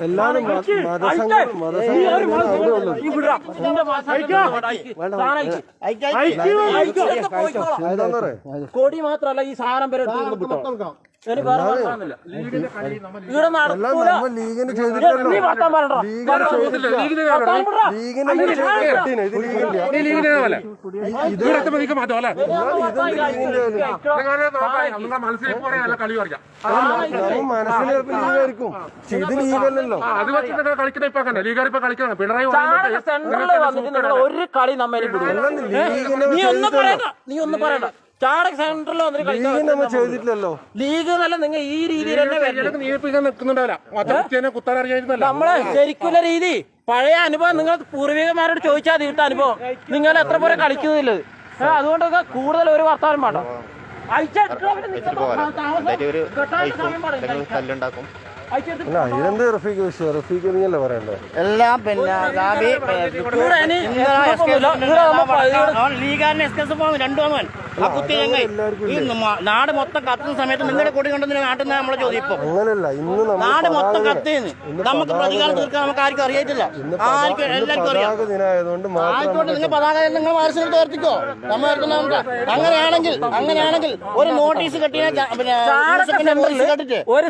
എല്ലാരും മതസംഘം കൊടി മാത്രല്ല ഈ സാധനം വരെ വിട്ടോ ലീഗിന് ഇത് ലീഗല്ലല്ലോ അത് വെച്ചിട്ട് കളിക്കുന്ന ഇപ്പൊ കണ്ടേ ലീഗാർ ഇപ്പൊ കളിക്കണം പിണറായി ഒരു കളി നമ്മെ നീ ഒന്നും പറയണ്ട. നീ ഒന്നും പറയണ്ട. ചാണക സെന്ററിൽ വന്നിട്ട് ചെയ്തിട്ടില്ലല്ലോ. ലീഗ് എന്നല്ല നിങ്ങൾ ഈ രീതിയിൽ തന്നെ നിൽക്കുന്നുണ്ടാവില്ല. നമ്മളെ ശരിക്കുള്ള രീതി. പഴയ അനുഭവം നിങ്ങൾ പൂർവികന്മാരോട് ചോദിച്ചാൽ തീർത്ത അനുഭവം. നിങ്ങൾ എത്ര പോലെ കളിക്കുന്നില്ലത് ഏ, അതുകൊണ്ടൊക്കെ കൂടുതൽ ഒരു വർത്തമാനം വേണ്ട എല്ലാം പിന്നെ പോകും രണ്ടു ആ കുത്തി ഞങ്ങൾ ഈ നാട് മൊത്തം കത്തുന്ന സമയത്ത് നിങ്ങളുടെ കൊടി കൊണ്ടുവന്ന് നാട്ടിൽ നിന്ന് നമ്മളെ ചോദ്യം ഇന്ന് നാട് മൊത്തം കത്തുന്നു നമുക്ക് പ്രതികാരം തീർക്കാൻ നമുക്ക് ആർക്കും അറിയത്തില്ല. ആർക്കും എല്ലാവർക്കും അറിയാം. ആയിക്കോട്ടെ നിങ്ങൾ പതാക നിങ്ങൾ മനസ്സിലെടുത്ത് തോർത്തിക്കോ നമ്മൾ അങ്ങനെയാണെങ്കിൽ അങ്ങനെയാണെങ്കിൽ ഒരു നോട്ടീസ് കെട്ടിയ പിന്നെ കേട്ടിട്ട് ഒരു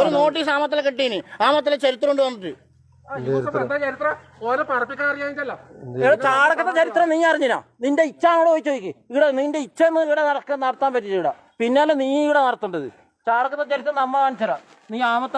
ഒരു നോട്ടീസ് ആമത്തിലെ കെട്ടീന്. ആമത്തിലെ ചരിത്രം കൊണ്ട് വന്നിട്ട്. എന്താ ചരിത്രം? നീ അറിഞ്ഞിനാ? നിന്റെ ഇച്ഛ അങ്ങോട്ട് പോയി ചോദിക്ക് ഇവിടെ നിന്റെ ഇച്ഛ ഒന്നും ഇവിടെ നടക്കാൻ നടത്താൻ പറ്റില്ല ഇവിടെ. പിന്നാലെ നീ ഇവിടെ നടത്തേണ്ടത്. ചാടക്കത്തെ ചരിത്രം നമ്മ കാണിച്ചരാ നീ ആമത്തെ